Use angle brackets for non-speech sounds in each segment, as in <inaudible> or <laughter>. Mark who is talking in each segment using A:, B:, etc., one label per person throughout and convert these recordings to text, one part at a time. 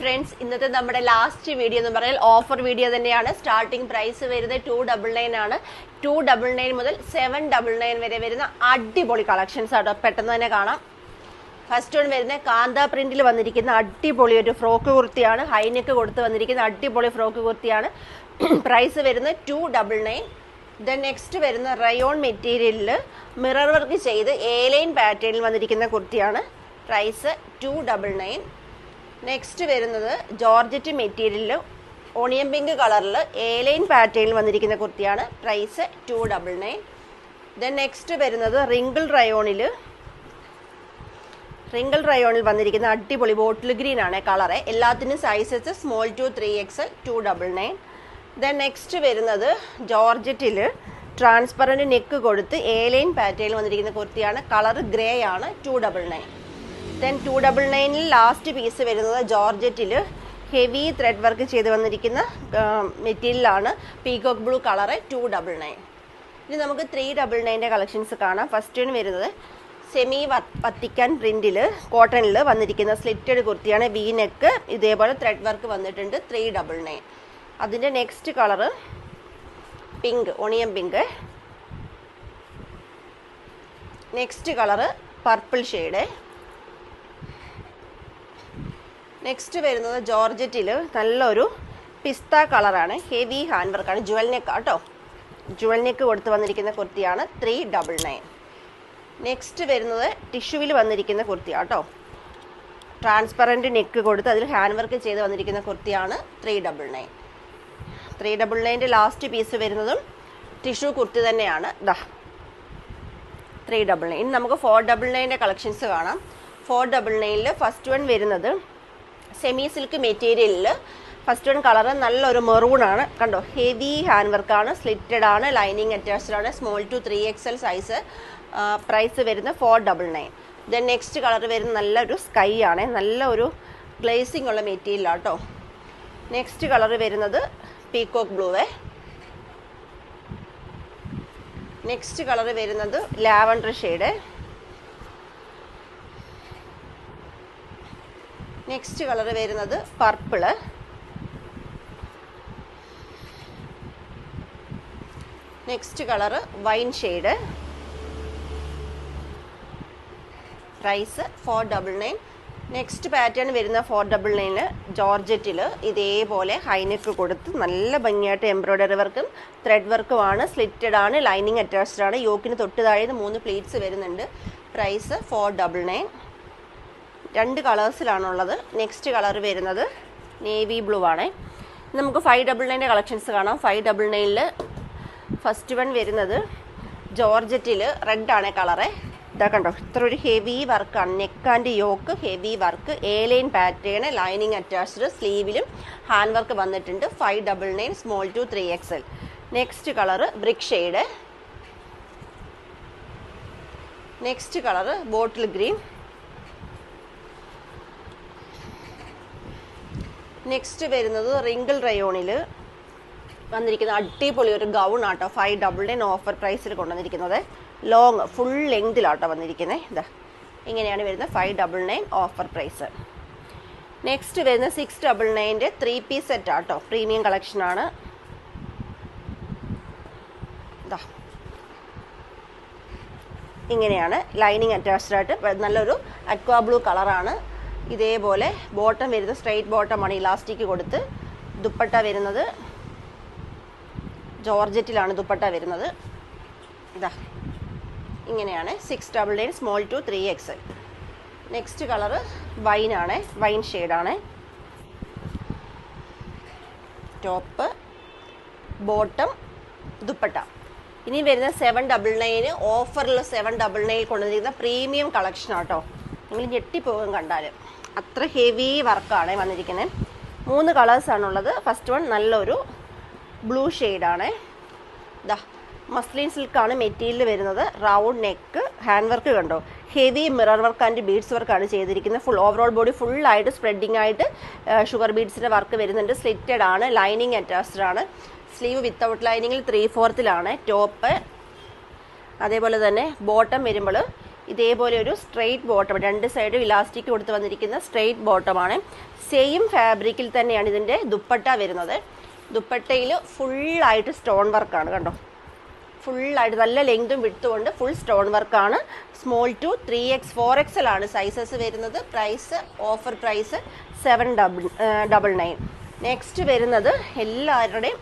A: Friends ഇന്നത്തെ നമ്മുടെ last video എന്ന് പറഞ്ഞാൽ ഓഫർ വീഡിയോ തന്നെയാണ്. സ്റ്റാർട്ടിംഗ് പ്രൈസ് വരുന്നത് ടു ഡബിൾ നയൻ ആണ്. ടു ഡബിൾ നയൻ മുതൽ സെവൻ ഡബിൾ നയൻ വരെ വരുന്ന അടിപൊളി കളക്ഷൻസ് ആട്ടോ. പെട്ടെന്ന് തന്നെ കാണാം. ഫസ്റ്റ് വൺ വരുന്ന കാന്ത പ്രിന്റിൽ വന്നിരിക്കുന്ന അടിപൊളി ഒരു ഫ്രോക്ക് കുർത്തിയാണ്. ഹൈനെക്ക് കൊടുത്ത് വന്നിരിക്കുന്ന അടിപൊളി ഫ്രോക്ക് കുർത്തിയാണ്. <clears throat> പ്രൈസ് വരുന്നത് two double nine then next വരുന്ന റയോൺ മെറ്റീരിയലിൽ മിറർ വർക്ക് ചെയ്ത് എ ലൈൻ പാറ്റേണിൽ വന്നിരിക്കുന്ന കുർത്തിയാണ്. Price two double nine next വരുന്നത് ജോർജറ്റ് മെറ്റീരിയലിൽ ഓണിയൻ പിങ്ക് കളറിൽ ലൈൻ പാറ്റേണിൽ വന്നിരിക്കുന്ന കുർത്തിയാണ്. Price two double nine then next വരുന്നത് റിങ്കിൾ റയോണിൽ റിങ്കിൾ റയോണിൽ വന്നിരിക്കുന്ന അടിപൊളി ബോട്ടിൽ ഗ്രീൻ ആണ് കളറ്. എല്ലാത്തിനും sizes small to three X two double nine then next വരുന്നത് ജോർജറ്റിൽ ട്രാൻസ്പെറന്റ് നെക്ക് കൊടുത്ത് ലൈൻ പാറ്റേണിൽ വന്നിരിക്കുന്ന കുർത്തിയാണ്. കളർ ഗ്രേ ആണ് two double nine then two double നയനിൽ last piece വരുന്നത് ജോർജറ്റിൽ ഹെവി ത്രെഡ് വർക്ക് ചെയ്ത് വന്നിരിക്കുന്ന മെറ്റീരിയലാണ് peacock blue colour two double nine ഇനി നമുക്ക് ത്രീ ഡബിൾ നയന്റെ കളക്ഷൻസ് കാണാം. ഫസ്റ്റ് വരുന്നത് സെമി വത്തിക്കാൻ പ്രിന്റിൽ കോട്ടണിൽ വന്നിരിക്കുന്ന സ്ലിറ്റഡ് കുർത്തിയാണ്. വി നെക്ക് ഇതേപോലെ ത്രെഡ് വർക്ക് വന്നിട്ടുണ്ട് ത്രീ ഡബിൾ നയൻ അതിന്റെ next colour pink onion pink next colour purple shade next വരുന്നത് ജോർജറ്റിൽ നല്ലൊരു പിസ്ത കളറാണ് ഹെവി ഹാൻഡ് വർക്കാണ് ജുവൽ നെക്ക് കേട്ടോ ജുവൽ നെക്ക് കൊടുത്ത് വന്നിരിക്കുന്ന കുർത്തിയാണ് ത്രീ ഡബിൾ നയൻ നെക്സ്റ്റ് വരുന്നത് ടിഷ്യൂവിൽ വന്നിരിക്കുന്ന കുർത്തി കേട്ടോ ട്രാൻസ്പെറന്റ് നെക്ക് കൊടുത്ത് അതിൽ ഹാൻഡ് വർക്ക് ചെയ്ത് വന്നിരിക്കുന്ന കുർത്തിയാണ് three double nine three double നയന്റെ last piece വരുന്നതും ടിഷ്യൂ കുർത്തി തന്നെയാണ്. ദാ ത്രീ ഡബിൾ നയൻ ഇനി നമുക്ക് ഫോർ ഡബിൾ നയന്റെ കളക്ഷൻസ് കാണാം. ഫോർ ഡബിൾ നയനിൽ ഫസ്റ്റ് വൺ വരുന്നത് സെമി സിൽക്ക് മെറ്റീരിയലിൽ ഫസ്റ്റ് വൺ കളർ നല്ലൊരു മെറൂൺ ആണ്. കണ്ടോ? ഹെവി ഹാൻഡ് വർക്കാണ് സ്ലിറ്റഡ് ആണ്. ലൈനിങ് അറ്റാച്ച്ഡ് ആണ്. Small two three X L size price വരുന്നത് four double nine then next colour വരുന്ന നല്ലൊരു സ്കൈ ആണ്. നല്ല ഒരു ഗ്ലേസിംഗ് ഉള്ള മെറ്റീരിയൽ കേട്ടോ നെക്സ്റ്റ് കളർ വരുന്നത് പീകോക്ക് ബ്ലൂവേ നെക്സ്റ്റ് കളർ വരുന്നത് ലാവൻഡർ ഷെയ്ഡ് നെക്സ്റ്റ് കളർ വരുന്നത് purple next colour wine shade price four double nine next pattern വരുന്ന ഫോർ ഡബിൾ നയന് ജോർജറ്റിൽ ഇതേപോലെ ഹൈനെക്ക് കൊടുത്ത് നല്ല ഭംഗിയായിട്ട് എംബ്രോയ്ഡറി വർക്കും ത്രെഡ് വർക്കുമാണ് സ്ലിറ്റഡ് ആണ് ലൈനിങ് അറ്റാച്ച്ഡ് ആണ്. യോക്കിന് തൊട്ട് താഴെ മൂന്ന് പ്ലീറ്റ്സ് വരുന്നുണ്ട്. പ്രൈസ് ഫോർ ഡബിൾ നയൻ രണ്ട് കളേഴ്സിലാണുള്ളത്. നെക്സ്റ്റ് കളർ വരുന്നത് നേവി ബ്ലൂ ആണ്. നമുക്ക് ഫൈവ് ഡബിൾ നയന്റെ കളക്ഷൻസ് കാണാം. ഫൈവ് ഡബിൾ നയനിൽ ഫസ്റ്റ് വൺ വരുന്നത് ജോർജറ്റിൽ റെഡ് ആണ് കളറ് ഇതാ കണ്ടോ ഇത്ര ഒരു ഹെവി വർക്കാണ് neck and yoke heavy work A line pattern lining attached സ്ലീവിലും hand work വന്നിട്ടുണ്ട്. Five double nine small two three X L next colour brick shade next colour bottle green next വരുന്നത് wrinkle റയോണിൽ വന്നിരിക്കുന്ന അടിപൊളി ഒരു gown ആട്ടോ. Five double nine offer പ്രൈസിൽ കൊണ്ടുവന്നിരിക്കുന്നത്. Long full ലെങ്തിലാട്ടോ വന്നിരിക്കുന്നത് ഇതാ ഇങ്ങനെയാണ് വരുന്നത് five double nine offer price next വരുന്ന സിക്സ് ഡബിൾ നയന്റെ ത്രീ പീസ് സെറ്റ് ആട്ടോ. പ്രീമിയം കളക്ഷനാണ് ഇതാ ഇങ്ങനെയാണ് ലൈനിങ് അറ്റാച്ച്ഡ് ആയിട്ട്. നല്ലൊരു അക്വാ ബ്ലൂ കളറാണ് ഇതേപോലെ ബോട്ടം വരുന്നത് സ്ട്രെയിറ്റ് ബോട്ടമാണ് ഇലാസ്റ്റിക് കൊടുത്ത് ദുപ്പട്ട വരുന്നത് ജോർജറ്റിലാണ് ദുപ്പട്ട വരുന്നത്. ഇതാ ഇങ്ങനെയാണ് six double nine small two three X next colour വൈനാണ് wine ഷെയ്ഡാണ് ടോപ്പ് ബോട്ടം ദുപ്പട്ട. ഇനി വരുന്ന സെവൻ ഡബിൾ നയന് ഓഫറിൽ സെവൻ ഡബിൾ നയൻ കൊണ്ടുവന്നിരിക്കുന്ന പ്രീമിയം കളക്ഷൻ ആട്ടോ. നിങ്ങൾ ഞെട്ടിപ്പോകും കണ്ടാൽ അത്ര ഹെവി വർക്കാണ് വന്നിരിക്കുന്നത് മൂന്ന് കളേഴ്സാണുള്ളത് ഫസ്റ്റ് വൺ നല്ലൊരു ബ്ലൂ ഷെയ്ഡാണ് ദാ മസ്ലിൻ സിൽക്കാണ് മെറ്റീരിയൽ വരുന്നത്. റൗണ്ട് നെക്ക് ഹാൻഡ് വർക്ക് കണ്ടോ? Heavy mirror work and beads വർക്കാണ് ചെയ്തിരിക്കുന്നത്. ഫുൾ ഓവറോൾ ബോഡി ഫുള്ളായിട്ട് സ്പ്രെഡിങ് ആയിട്ട് ഷുഗർ ബീഡ്സിന്റെ വർക്ക് വരുന്നുണ്ട്. സ്ലിറ്റഡ് ആണ് ലൈനിങ് അറ്റാച്ച്ഡ് ആണ്. സ്ലീവ് വിത്തൗട്ട് ലൈനിങ്ങിൽ ത്രീ ഫോർത്തിലാണ് ടോപ്പ് അതേപോലെ തന്നെ ബോട്ടം വരുമ്പോൾ ഇതേപോലെ ഒരു സ്ട്രെയിറ്റ് ബോട്ടം രണ്ട് സൈഡും ഇലാസ്റ്റിക് കൊടുത്ത് വന്നിരിക്കുന്ന സ്ട്രെയിറ്റ് ബോട്ടമാണ് സെയിം ഫാബ്രിക്കിൽ തന്നെയാണ് ഇതിന്റെ ദുപ്പട്ട വരുന്നത്. ദുപ്പട്ടയിൽ ഫുള്ളായിട്ട് സ്റ്റോൺ വർക്കാണ് കണ്ടോ? ഫുള്ളായിട്ട് നല്ല ലെങ്തും വിട്ടുകൊണ്ട് ഫുൾ സ്റ്റോൺ വർക്കാണ് small two three X four XL ആണ് സൈസസ് വരുന്നത്. Price offer price seven double double nine next വരുന്നത് എല്ലാവരുടെയും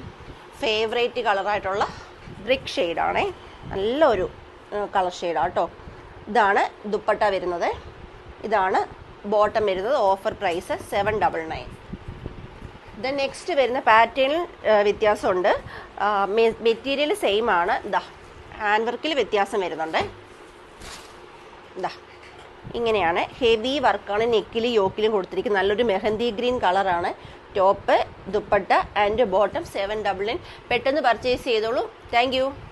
A: ഫേവറേറ്റ് കളറായിട്ടുള്ള ബ്രിക്ക് ഷെയ്ഡാണേ നല്ലൊരു കളർ ഷെയ്ഡാണ് കേട്ടോ ഇതാണ് ദുപ്പട്ട വരുന്നത്. ഇതാണ് ബോട്ടം വരുന്നത്. Offer price seven double nine then next വരുന്ന പാറ്റേണിൽ വ്യത്യാസമുണ്ട്. മെറ്റീരിയൽ സെയിം ആണ്. ഇതാ ഹാൻഡ് വർക്കിൽ വ്യത്യാസം വരുന്നുണ്ട്. ഇതാ ഇങ്ങനെയാണ്. ഹെവി വർക്കാണ് നെക്കിലും യോക്കിലും കൊടുത്തിരിക്കുന്നത്. നല്ലൊരു മെഹന്തി ഗ്രീൻ കളറാണ് top dupatta and bottom seven double nine പെട്ടെന്ന് പർച്ചേസ് ചെയ്തോളൂ. താങ്ക്